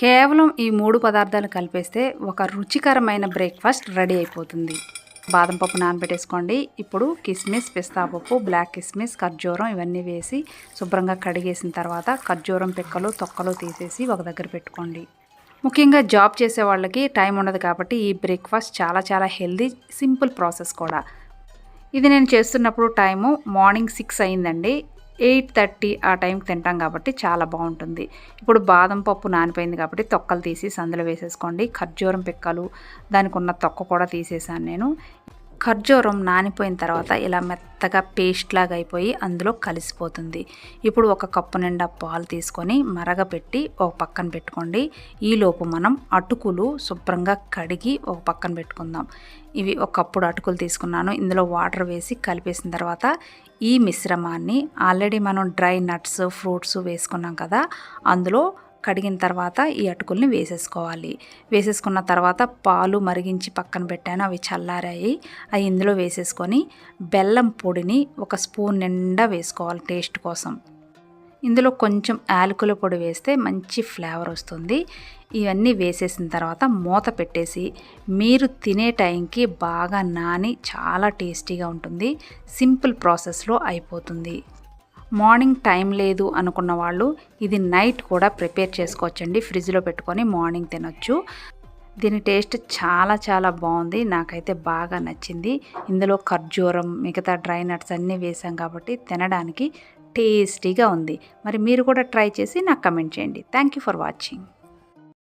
కేవలం ఈ మూడు పదార్థాలు కలిపేస్తే ఒక రుచికరమైన బ్రేక్ఫాస్ట్ రెడీ అయిపోతుంది. బాదం పప్పు నానబెట్టేసుకోండి. ఇప్పుడు కిస్మిస్ పిస్తా పప్పు బ్లాక్ కిస్మిస్ ఖర్జూరం ఇవన్నీ వేసి శుభ్రంగా కడిగేసిన తర్వాత ఖర్జూరం పిక్కలు తొక్కలు తీసేసి ఒక దగ్గర పెట్టుకోండి. ముఖ్యంగా జాబ్ చేసే వాళ్ళకి టైం ఉండదు కాబట్టి ఈ బ్రేక్ఫాస్ట్ చాలా చాలా హెల్దీ సింపుల్ ప్రాసెస్ కూడా. ఇది నేను చేస్తున్నప్పుడు టైము మార్నింగ్ సిక్స్ అయిందండి. ఎయిట్ థర్టీ ఆ టైంకి తింటాం కాబట్టి చాలా బాగుంటుంది. ఇప్పుడు బాదం పప్పు నానిపోయింది కాబట్టి తొక్కలు తీసి సందులో వేసేసుకోండి. ఖర్జూరం పిక్కలు దానికి ఉన్న తొక్క కూడా తీసేసాను నేను. ఖర్జూరం నానిపోయిన తర్వాత ఇలా మెత్తగా పేస్ట్ లాగా అయిపోయి అందులో కలిసిపోతుంది. ఇప్పుడు ఒక కప్పు నిండా పాలు తీసుకొని మరగపెట్టి ఒక పక్కన పెట్టుకోండి. ఈలోపు మనం అటుకులు శుభ్రంగా కడిగి ఒక పక్కన పెట్టుకుందాం. ఇవి ఒక కప్పుడు అటుకులు తీసుకున్నాను. ఇందులో వాటర్ వేసి కలిపేసిన తర్వాత ఈ మిశ్రమాన్ని ఆల్రెడీ మనం డ్రై నట్స్ ఫ్రూట్స్ వేసుకున్నాం కదా అందులో కడిగిన తర్వాత ఈ అటుకుల్ని వేసేసుకోవాలి. వేసేసుకున్న తర్వాత పాలు మరిగించి పక్కన పెట్టాను. అవి చల్లారాయి. అవి ఇందులో వేసేసుకొని బెల్లం పొడిని ఒక స్పూన్ నిండా వేసుకోవాలి టేస్ట్ కోసం. ఇందులో కొంచెం యాలకుల పొడి వేస్తే మంచి ఫ్లేవర్ వస్తుంది. ఇవన్నీ వేసేసిన తర్వాత మూత పెట్టేసి మీరు తినే టైంకి బాగా నాని చాలా టేస్టీగా ఉంటుంది. సింపుల్ ప్రాసెస్లో అయిపోతుంది. మార్నింగ్ టైం లేదు అనుకున్న వాళ్ళు ఇది నైట్ కూడా ప్రిపేర్ చేసుకోవచ్చండి. ఫ్రిడ్జ్లో పెట్టుకొని మార్నింగ్ తినొచ్చు. దీని టేస్ట్ చాలా చాలా బాగుంది. నాకైతే బాగా నచ్చింది. ఇందులో ఖర్జూరం మిగతా డ్రై నట్స్ అన్నీ వేసాం కాబట్టి తినడానికి టేస్టీగా ఉంది. మరి మీరు కూడా ట్రై చేసి నాకు కమెంట్ చేయండి. Thank you for watching.